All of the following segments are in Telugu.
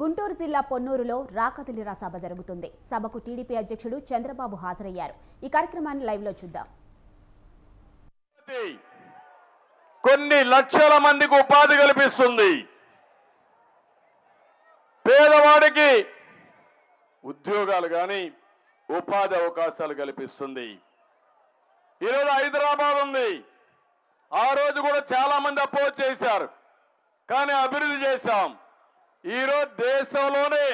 గుంటూరు జిల్లా పొన్నూరులో రాకతిలిరా సభ జరుగుతుంది. సభకు టీడీపీ అధ్యక్షుడు చంద్రబాబు హాజరయ్యారు. ఈ కార్యక్రమాన్ని లైవ్లో చూద్దాం. కొన్ని లక్షల మందికి ఉపాధి కల్పిస్తుంది. పేదవాడికి ఉద్యోగాలు కానీ ఉపాధి అవకాశాలు కల్పిస్తుంది. ఈరోజు హైదరాబాద్ ఉంది. ఆ రోజు కూడా చాలా మంది అపోజ్ చేశారు. కానీ అభివృద్ధి చేశాం. ఈరోజు దేశంలోనే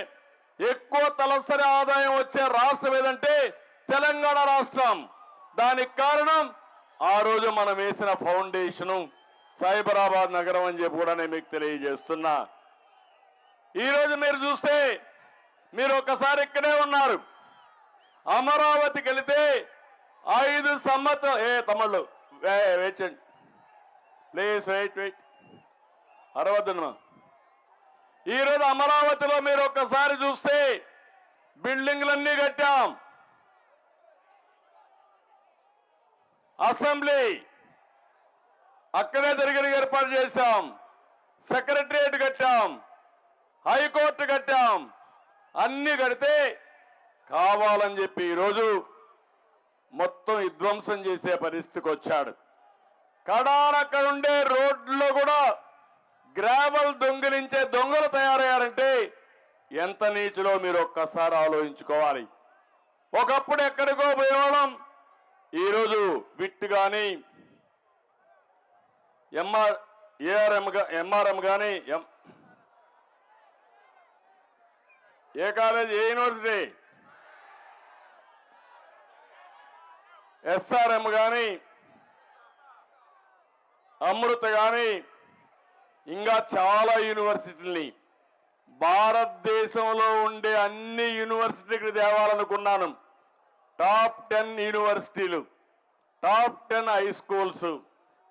ఎక్కువ తలసరి ఆదాయం వచ్చే రాష్ట్రం ఏదంటే తెలంగాణ రాష్ట్రం దానికి కారణం ఆ రోజు మనం వేసిన ఫౌండేషను సైబరాబాద్ నగరం అని చెప్పి కూడా నేను మీకు తెలియజేస్తున్నా ఈరోజు మీరు చూస్తే మీరు ఒకసారి ఇక్కడే ఉన్నారు అమరావతికి వెళితే ఐదు సంవత్సరం ఏ తమ్ముళ్ళు వేచండి ప్లీజ్ వెయిట్ వెయిట్ అరవద్దును ఈరోజు అమరావతిలో మీరు ఒక్కసారి చూస్తే బిల్డింగ్లన్నీ కట్టాం. అసెంబ్లీ అక్కడే జరిగిన ఏర్పాటు చేశాం. సెక్రటరియట్ కట్టాం. హైకోర్టు కట్టాం. అన్ని కడితే కావాలని చెప్పి ఈరోజు మొత్తం విధ్వంసం చేసే పరిస్థితికి వచ్చాడు. కడానక్కడ ఉండే రోడ్లో కూడా గ్రావెల్ దొంగిలించే దొంగలు తయారయ్యారంటే ఎంత నీచులో మీరు ఒక్కసారి ఆలోచించుకోవాలి. ఒకప్పుడు ఎక్కడికో పోయేవాళ్ళం. ఈరోజు విట్ కానీ ఎంఆర్ ఏఆర్ఎం ఎంఆర్ఎం కానీ M A college A university SRM కానీ అమృత కానీ ఇంకా చాలా యూనివర్సిటీల్ని. భారతదేశంలో ఉండే అన్ని యూనివర్సిటీకి తేవాలనుకున్నాను. టాప్ టెన్ యూనివర్సిటీలు top ten high schools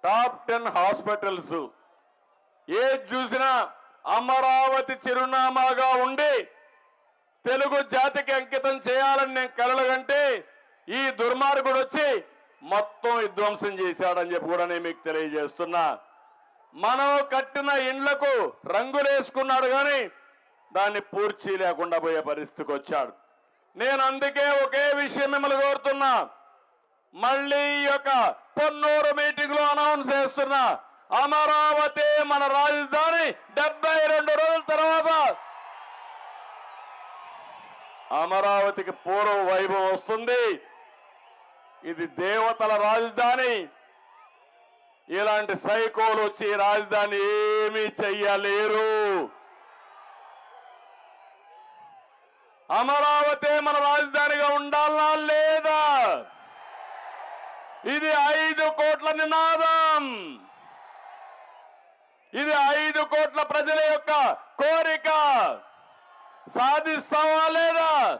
top ten hospitals. ఏది చూసినా అమరావతి చిరునామాగా ఉండి తెలుగు జాతికి అంకితం చేయాలని నేను కలలుగంటే ఈ దుర్మార్గుడు వచ్చి మొత్తం విధ్వంసం చేశాడని చెప్పి కూడా నేను మీకు తెలియజేస్తున్నా. మనం కట్టిన ఇండ్లకు రంగులేసుకున్నాడు కానీ దాన్ని పూర్చి లేకుండా పోయే పరిస్థితికి వచ్చాడు. నేను అందుకే ఒకే విషయం మిమ్మల్ని కోరుతున్నా. మళ్ళీ ఈ యొక్క పొన్నూరు మీటింగ్లో అనౌన్స్ చేస్తున్నా. అమరావతి మన రాజధాని డెబ్బై రెండు రోజుల తర్వాత అమరావతికి పూర్వ వైభవం వస్తుంది. ఇది దేవతల రాజధాని. ఇలాంటి సైకోలు వచ్చి రాజధాని ఏమీ చెయ్యలేరు. అమరావతి మన రాజధానిగా ఉండాలా లేదా? ఇది ఐదు కోట్ల నినాదం. ఇది ఐదు కోట్ల ప్రజల యొక్క కోరిక. సాధిస్తావా లేదా?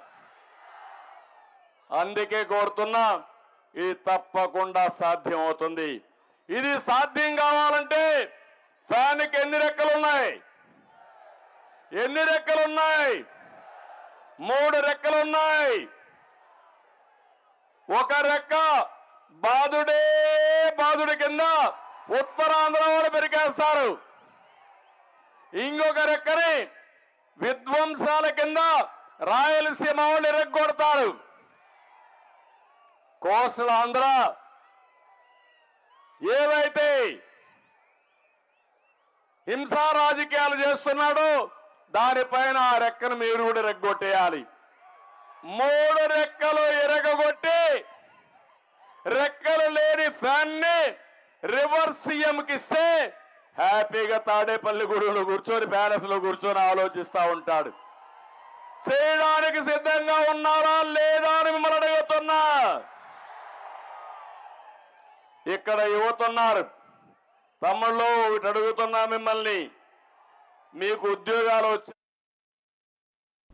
అందుకే కోరుతున్నా ఇది తప్పకుండా సాధ్యం అవుతుంది ఇది సాధ్యం కావాలంటే ఫ్యాన్కి ఎన్ని రెక్కలున్నాయి? ఎన్ని రెక్కలున్నాయి? మూడు రెక్కలున్నాయి. ఒక రెక్క బాధుడే బాధుడి కింద ఉత్తరాంధ్ర వాళ్ళు పెరిగేస్తారు ఇంకొక రెక్కని విధ్వంసాల కింద రాయలసీమ వాళ్ళు ఎరగొడతారు. కోసల ఆంధ్ర ఏవైతే హింసా రాజకీయాలు చేస్తున్నాడో దానిపైన ఆ రెక్కను మీరు కూడా రెగ్గొట్టేయాలి. మూడు రెక్కలు ఎరగొట్టి రెక్కలు లేని ఫ్యాన్ని రివర్స్ సీఎంకి ఇస్తే హ్యాపీగా తాడేపల్లి గుడిలో కూర్చొని ప్యాలెస్లో కూర్చొని ఆలోచిస్తా ఉంటాడు. చేయడానికి సిద్ధంగా ఉన్నారా లేదా అని మిమ్మల్ని అడుగుతున్నా. ఇక్కడ యువత ఉన్నారు. తమ్ముళ్ళు ఒకటి అడుగుతున్నా మిమ్మల్ని. మీకు ఉద్యోగాలు వచ్చి